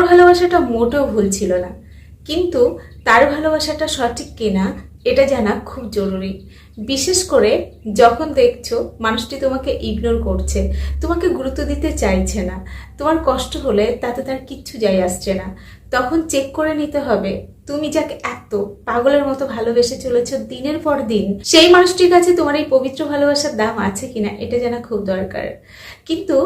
তোমার ভালোবাসাটা মোটেও ভুল ছিল না। কিন্তু তার ভালোবাসাটা সঠিক কিনা, এটা জানা খুব জরুরি। বিশেষ করে যখন দেখছ মানুষটি তোমাকে ইগনোর করছে, তোমাকে গুরুত্ব দিতে চাইছে না, তোমার কষ্ট হলে তাতে তার কিচ্ছু যায় আসছে না। তখন চেক করে নিতে হবে, তুমি যাকে এত পাগলের মতো ভালোবেসে চলেছ দিনের পর দিন, সেই মানুষটির কাছে তোমার এই পবিত্র ভালোবাসার দাম আছে কিনা, এটা জানা খুব দরকার। কিন্তু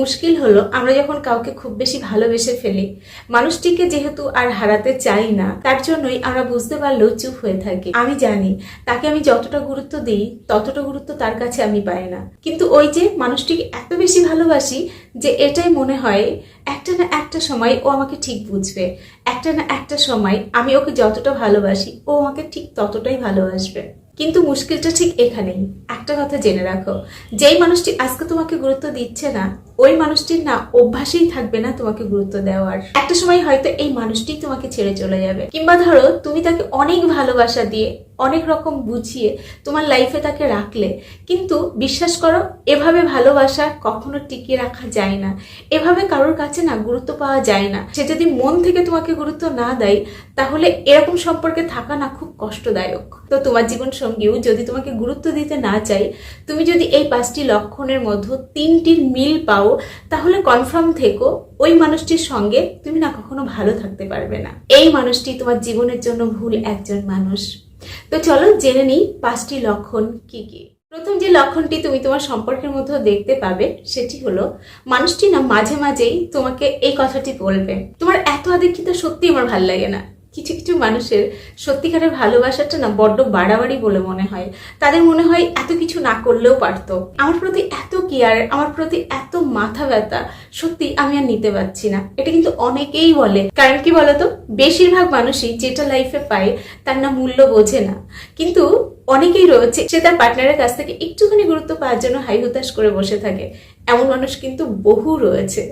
মুশকিল হলো আমরা যখন কাউকে খুব বেশি ভালোবেসে ফেলি, মানুষটিকে যেহেতু আর হারাতে চাই না, তার জন্যই আমরা বুঝতে পারলেও চুপ হয়ে থাকি। আমি জানি, তাকে আমি যতটা গুরুত্ব দিই, ততটা গুরুত্ব তার কাছে আমি পাই না। কিন্তু ওই যে মানুষটিকে এত বেশি ভালোবাসি যে এটাই মনে হয়, একটা না একটা সময় ও আমাকে ঠিক বুঝবে, একটা না একটা সময় আমি ওকে যতটা ভালোবাসি, ও আমাকে ঠিক ততটাই ভালোবাসবে। কিন্তু মুশকিলটা ঠিক এখানেই। একটা কথা জেনে রাখো, যেই মানুষটি আজকে তোমাকে গুরুত্ব দিচ্ছে না ওই মানুষটির না অভ্যাসেই থাকবে না তোমাকে গুরুত্ব দেওয়ার। একটা সময় হয়তো এই মানুষটি তোমাকে ছেড়ে চলে যাবে। কিংবা ধরো, তুমি তাকে অনেক ভালোবাসা দিয়ে, অনেক রকম বুঝিয়ে তোমার লাইফে তাকে রাখলে, কিন্তু বিশ্বাস করো, এভাবে ভালোবাসা কখনো টিকিয়ে রাখা যায় না। এভাবে কারোর কাছে না গুরুত্ব পাওয়া যায় না। সে যদি মন থেকে তোমাকে গুরুত্ব না দেয়, তাহলে এরকম সম্পর্কে থাকা না খুব কষ্টদায়ক। তো তোমার জীবন সঙ্গীও যদি তোমাকে গুরুত্ব দিতে না চাই তুমি যদি এই পাঁচটি লক্ষণের মধ্যে তিনটির মিল পাও তাহলে কনফার্ম থেকো, ওই মানুষটির সঙ্গে তুমি না কখনো ভালো থাকতে পারবে না। এই মানুষটি তোমার জীবনের জন্য ভুল একজন মানুষ। তো চলো জেনে নিই পাঁচটি লক্ষণ কি কি। প্রথম যে লক্ষণটি তুমি তোমার সম্পর্কের মধ্যে দেখতে পাবে, সেটি হলো মানুষটি না মাঝে মাঝেই তোমাকে এই কথাটি বলবে। তোমার এত আদিক্ষিত সত্যি আমার ভালো লাগে না। কিছু কিছু মানুষের সত্যিকারের ভালোবাসাটা না বড্ড বাড়াবাড়ি বলে মনে হয়। তাদের মনে হয় এত কিছু না করলেও পারতো। আমার প্রতি এত কেয়ার আমার প্রতি এত মাথা ব্যথা, সত্যি আমি আর নিতে পারছি না। এটা কিন্তু অনেকেই বলে। কারণ কি বলতো? বেশিরভাগ মানুষই যেটা লাইফে পায়, তার না মূল্য বোঝে না। কিন্তু অনেকেই রয়েছে, সে তার পার্টনারের কাছ থেকে একটুখানি গুরুত্ব পাওয়ার জন্য হাই হুতাশ করে বসে থাকে। এমন মানুষ কিন্তু বহু রয়েছে।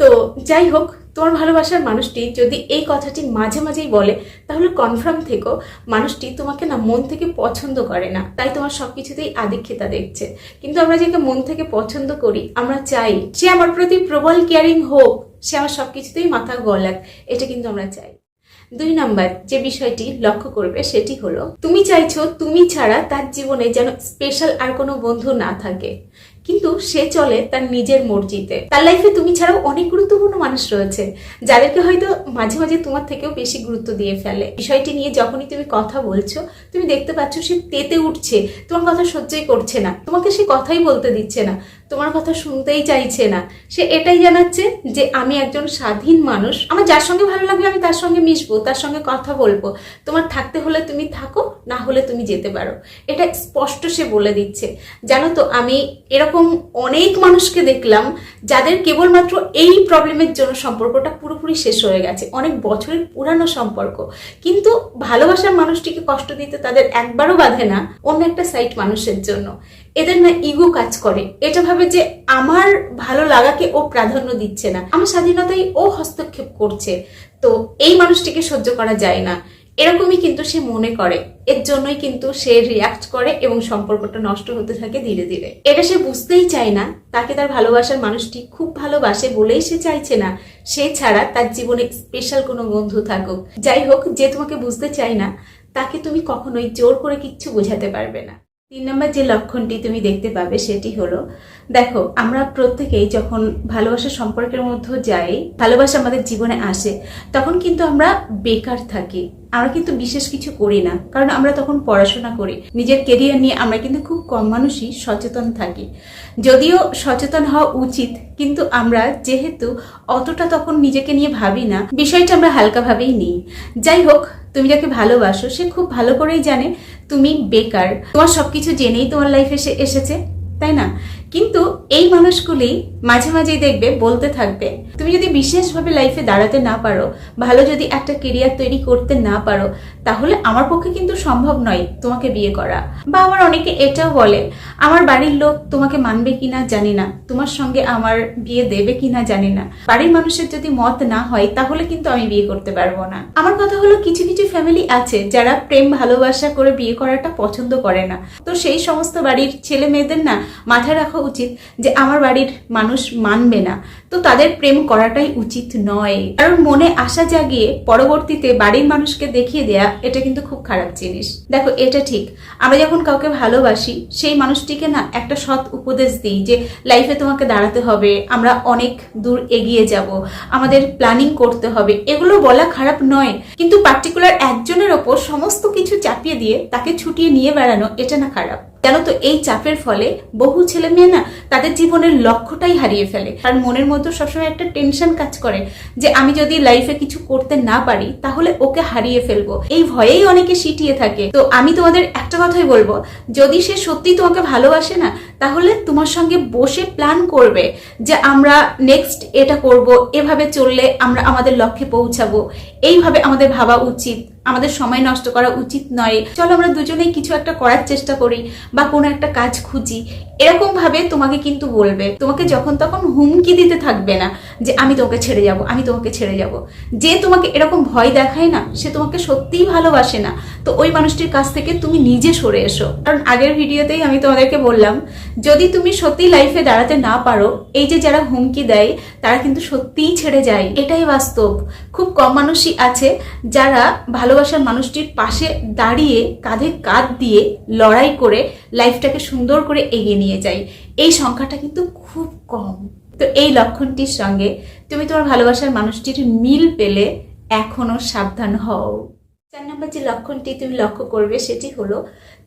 তো যাই হোক, তোমার ভালোবাসার মানুষটি যদি এই কথাটি মাঝে মাঝেই বলে, তাহলে কনফার্ম থেকো, মানুষটি তোমাকে না মন থেকে পছন্দ করে না। তাই তোমার সব কিছুতেই আদিক্ষেতা দেখছে। কিন্তু আমরা যাকে মন থেকে পছন্দ করি, আমরা চাই সে আমার প্রতি প্রবল কেয়ারিং হোক, সে আমার সবকিছুতেই মাথা গলাক, এটা কিন্তু আমরা চাই। দুই নাম্বার, যে বিষয়টি লক্ষ্য করবে সেটি হলো, তুমি চাইছো, তুমি ছাড়া তার জীবনে যেন স্পেশাল আর কোনো বন্ধু না থাকে। কিন্তু সে চলে তার নিজের মর্জিতে। তার লাইফে তুমি ছাড়াও অনেক গুরুত্বপূর্ণ মানুষ রয়েছে, যাদেরকে হয়তো মাঝে মাঝে তোমার থেকেও বেশি গুরুত্ব দিয়ে ফেলে। বিষয়টি নিয়ে যখনই তুমি কথা বলছো, তুমি দেখতে পাচ্ছ সে তেতে উঠছে, তোমার কথা সহ্যই করছে না, তোমাকে সে কথাই বলতে দিচ্ছে না। তোমার কথা শুনতেই চাইছে না। সে এটাই জানাচ্ছে যে আমি একজন স্বাধীন মানুষ। আমার যার সঙ্গে ভালো লাগবে আমি তার সঙ্গে মিশবো, তার সঙ্গে কথা বলব। তোমার থাকতে হলে তুমি থাকো, না হলে তুমি যেতে পারো। এটা স্পষ্ট সে বলে দিচ্ছে। জানো তো, আমি এরকম অনেক মানুষকে দেখলাম যাদের কেবলমাত্র এই প্রবলেমের জন্য সম্পর্কটা পুরোপুরি শেষ হয়ে গেছে। অনেক বছরের পুরানো সম্পর্ক। কিন্তু ভালোবাসার মানুষটিকে কষ্ট দিতে তাদের একবারও বাধে না অন্য একটা সাইট মানুষের জন্য। এদের না ইগো কাজ করে। এটা ভাবে যে আমার ভালো লাগাকে ও প্রাধান্য দিচ্ছে না। আমার স্বাধীনতায় ও হস্তক্ষেপ করছে। তো এই মানুষটিকে সহ্য করা যায় না। এরকমই কিন্তু সে মনে করে। এর জন্যই কিন্তু সে রিয়াক্ট করে এবং সম্পর্কটা নষ্ট হতে থাকে ধীরে ধীরে। এটা সে বুঝতেই চায় না। তাকে তার ভালোবাসার মানুষটি খুব ভালোবাসে বলেই সে চাইছে না। সে ছাড়া তার জীবনে স্পেশাল কোনো বন্ধু থাকুক। যাই হোক, যে তোমাকে বুঝতে চায় না, তাকে তুমি কখনোই জোর করে কিচ্ছু বোঝাতে পারবে না। তিন নম্বর যে লক্ষণটি তুমি দেখতে পাবে সেটি হলো দেখো, আমরা প্রত্যেকেই যখন ভালোবাসার সম্পর্কের মধ্যে যাই, ভালোবাসা আমাদের জীবনে আসে, তখন কিন্তু আমরা বেকার থাকি। আমরা কিন্তু বিশেষ কিছু করি না, কারণ আমরা তখন পড়াশোনা করি। নিজের কেরিয়ার নিয়ে আমরা কিন্তু খুব কম মানুষই সচেতন থাকি। যদিও সচেতন হওয়া উচিত, কিন্তু আমরা যেহেতু অতটা তখন নিজেকে নিয়ে ভাবি না, বিষয়টা আমরা হালকাভাবেই নিই। যাই হোক, তুমি যাকে ভালোবাসো, সে খুব ভালো করেই জানে তুমি বেকার। তোমার সবকিছু জেনেই তোমার লাইফে এসে, এসেছে, তাই না? কিন্তু এই মানুষগুলি মাঝে মাঝেই দেখবে, বলতে থাকবে, তুমি যদি বিশেষভাবে লাইফে দাঁড়াতে না পারো, ভালো যদি একটা কেরিয়ার তৈরি করতে না পারো, তাহলে আমার পক্ষে কিন্তু সম্ভব নয় তোমাকে বিয়ে করা। বা আমার অনেকে এটাও বলে, আমার বাড়ির লোক তোমাকে মানবে কিনা জানি না, তোমার সঙ্গে আমার বিয়ে দেবে কিনা জানি না। বাড়ির মানুষের যদি মত না হয়, তাহলে কিন্তু আমি বিয়ে করতে পারব না। আমার কথা হলো, কিছু কিছু ফ্যামিলি আছে যারা প্রেম, ভালোবাসা করে বিয়ে করাটা পছন্দ করে না। তো সেই সমস্ত বাড়ির ছেলে মেয়েদের না মাথায় রাখা উচিত যে আমার বাড়ির মানুষ মানবে না। তো তাদের প্রেম করাটাই উচিত নয়। কারণ মনে আশা জাগিয়ে পরবর্তীতে বাড়ির মানুষকে দেখিয়ে দেয়া, এটা কিন্তু খুব খারাপ জিনিস। দেখো, এটা ঠিক। আমরা যখন কাউকে ভালোবাসি, সেই মানুষটিকে না একটা সৎ উপদেশ দিই যে লাইফে তোমাকে দাঁড়াতে হবে, আমরা অনেক দূর এগিয়ে যাব, আমাদের প্ল্যানিং করতে হবে। এগুলো বলা খারাপ নয়। কিন্তু পার্টিকুলার একজনের ওপর সমস্ত কিছু চাপিয়ে দিয়ে, তাকে ছুটিয়ে নিয়ে বেড়ানো, এটা না খারাপ। জানো তো এই চাপের ফলে বহু ছেলে মেয়ে না তাদের জীবনের লক্ষ্যটাই হারিয়ে ফেলে। কারণ মনের মধ্যে সবসময় একটা টেনশন কাজ করে যে আমি যদি লাইফে কিছু করতে না পারি, তাহলে ওকে হারিয়ে ফেলব। এই ভয়েই অনেকে সিটিয়ে থাকে। তো আমি তোমাদের একটা কথাই বলব, যদি সে সত্যি তোমাকে ভালোবাসে না, তাহলে তোমার সঙ্গে বসে প্ল্যান করবে যে আমরা নেক্সট এটা করব, এভাবে চললে আমরা আমাদের লক্ষ্যে পৌঁছাবো। এইভাবে আমাদের ভাবা উচিত। আমাদের সময় নষ্ট করা উচিত নয়। চলো আমরা দুজনেই কিছু একটা করার চেষ্টা করি বা কোনো একটা কাজ খুঁজি। এরকম ভাবে তোমাকে কিন্তু বলবে। তোমাকে যখন তখন হুমকি দিতে থাকবে না যে, আমি তোমাকে ছেড়ে যাব, আমি তোমাকে ছেড়ে যাব। যে তোমাকে এরকম ভয় দেখায় না, সে তোমাকে সত্যিই ভালোবাসে না। তো ওই মানুষটির কাছ থেকে তুমি নিজে সরে এসো। কারণ আগের ভিডিওতেই আমি তোমাদেরকে বললাম, যদি তুমি সত্যি লাইফে দাঁড়াতে না পারো, এই যে যারা হুমকি দেয়, তারা কিন্তু সত্যিই ছেড়ে যায়। এটাই বাস্তব। খুব কম মানুষই আছে যারা ভালোবাসার মানুষটির পাশে দাঁড়িয়ে, কাঁধে কাঁধ দিয়ে লড়াই করে লাইফটাকে সুন্দর করে এগিয়ে নিয়ে যায় এই সংখ্যাটা কিন্তু খুব কম। তো এই লক্ষণটির সঙ্গে তুমি তোমার ভালোবাসার মানুষটির মিল পেলে এখনও সাবধান হও। চার নম্বর যে লক্ষণটি তুমি লক্ষ্য করবে সেটি হলো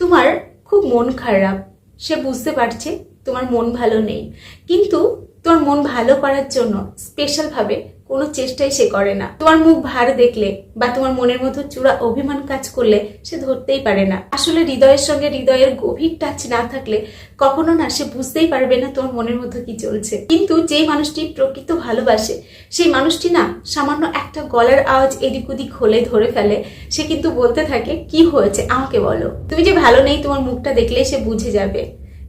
তোমার খুব মন খারাপ। সে বুঝতে পারছে তোমার মন ভালো নেই। কিন্তু তোমার মন ভালো করার জন্য স্পেশাল ভাবে কোনো চেষ্টাই সে করে না। তোমার মুখ ভার দেখলে বা তোমার মনের মধ্যে চূড়া অভিমান কাজ করলে সে ধরতেই পারে না। আসলে হৃদয়ের সঙ্গে হৃদয়ের গভীর টাচ না থাকলে কখনো না সে বুঝতেই পারবে না তোমার মনের মধ্যে কি চলছে। কিন্তু যেই মানুষটি প্রকৃত ভালোবাসে, সেই মানুষটি না সামান্য একটা গলার আওয়াজ এদিক ওদিক হলে ধরে ফেলে। সে কিন্তু বলতে থাকে, কি হয়েছে? আমাকে বলো। তুমি যে ভালো নেই তোমার মুখটা দেখলেই সে বুঝে যাবে।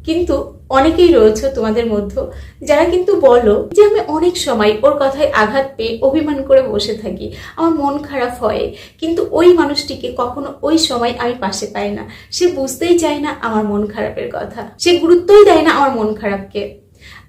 কিন্তু অনেকেই রয়েছে তোমাদের মধ্যে যারা কিন্তু বলো যে আমি অনেক সময় ওর কথায় আঘাত পেয়ে অভিমান করে বসে থাকি। আমার মন খারাপ হয়, কিন্তু ওই মানুষটিকে কখনো ওই সময় আমি পাশে পাই না। সে বুঝতেই চায় না আমার মন খারাপের কথা। সে গুরুত্বই দেয় না আমার মন খারাপকে।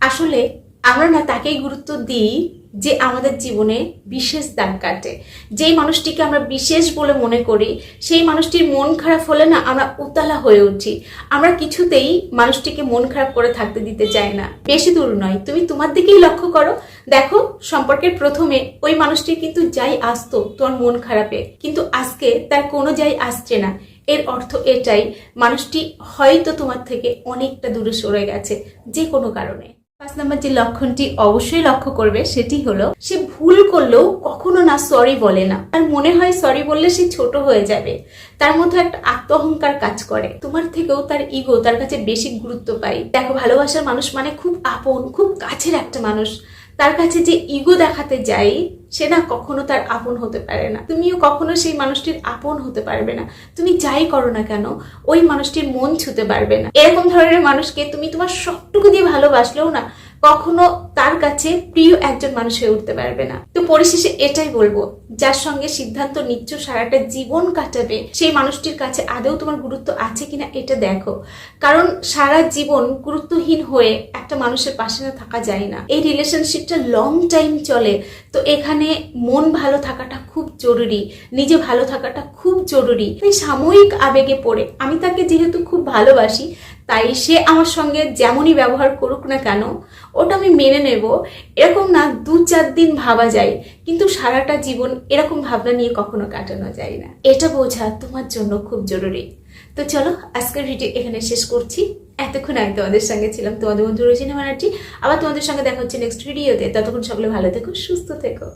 আসলে আমরা না তাকেই গুরুত্ব দিই যে আমাদের জীবনে বিশেষ দাগ কাটে। যেই মানুষটিকে আমরা বিশেষ বলে মনে করি, সেই মানুষটির মন খারাপ হলে না আমরা উতলা হয়ে উঠি। আমরা কিছুতেই মানুষটিকে মন খারাপ করে থাকতে দিতে চাই না। বেশি দূর নয়, তুমি তোমার দিকেই লক্ষ্য করো। দেখো, সম্পর্কের প্রথমে ওই মানুষটি কিন্তু যাই আসতো তোমার মন খারাপে, কিন্তু আজকে তার কোনো যাই আসছে না। এর অর্থ এটাই, মানুষটি হয়তো তোমার থেকে অনেকটা দূরে সরে গেছে যে কোনো কারণে। পাঁচ নম্বর যে লক্ষণটি অবশ্যই লক্ষ্য করবে, সেটি হলো সে ভুল করলেও কখনো না সরি বলে না। তার মনে হয় সরি বললে সে ছোট হয়ে যাবে। তার মধ্যে একটা আত্মহংকার কাজ করে। তোমার থেকেও তার ইগো তার কাছে বেশি গুরুত্ব পায়। দেখো, ভালোবাসার মানুষ মানে খুব আপন, খুব কাছের একটা মানুষ। তার কাছে যে ইগো দেখাতে যাই সে না কখনো তার আপন হতে পারে না। তুমিও কখনো সেই মানুষটির আপন হতে পারবে না। তুমি যাই করো না কেন, ওই মানুষটির মন ছুতে পারবে না। এরকম ধরনের মানুষকে তুমি তোমার সবটুকু দিয়ে ভালোবাসলেও না কখনো তার কাছে প্রিয় একজন মানুষ হয়ে উঠতে পারবে না। তো পরিশেষে এটাই বলব, যার সঙ্গে সিদ্ধান্ত নিচ্ছ, সারাটা জীবন কাটাবে, সেই মানুষটির কাছে আদৌ তোমার গুরুত্ব আছে কিনা এটা দেখো। কারণ সারা জীবন গুরুত্বহীন হয়ে একটা মানুষের পাশে না থাকা যায় না। এই রিলেশনশিপটা লং টাইম চলে। তো এখানে মন ভালো থাকাটা খুব জরুরি, নিজে ভালো থাকাটা খুব জরুরি। এই সাময়িক আবেগে পড়ে। আমি তাকে যেহেতু খুব ভালোবাসি তাই সে আমার সঙ্গে যেমনই ব্যবহার করুক না কেন, ওটা আমি মেনে নেব। এরকম না দু চার দিন ভাবা যায়, কিন্তু সারাটা জীবন এরকম ভাবনা নিয়ে কখনো কাটানো যায় না। এটা বোঝা তোমার জন্য খুব জরুরি। তো চলো, আজকের ভিডিও এখানে শেষ করছি। এতক্ষণ আমি তোমাদের সঙ্গে ছিলাম, তোমাদের বন্ধু রয়েছে ব্যানার্জি আবার তোমাদের সঙ্গে দেখা হচ্ছে নেক্সট ভিডিওতে ততক্ষণ সকলে ভালো থেকো, সুস্থ থেকো।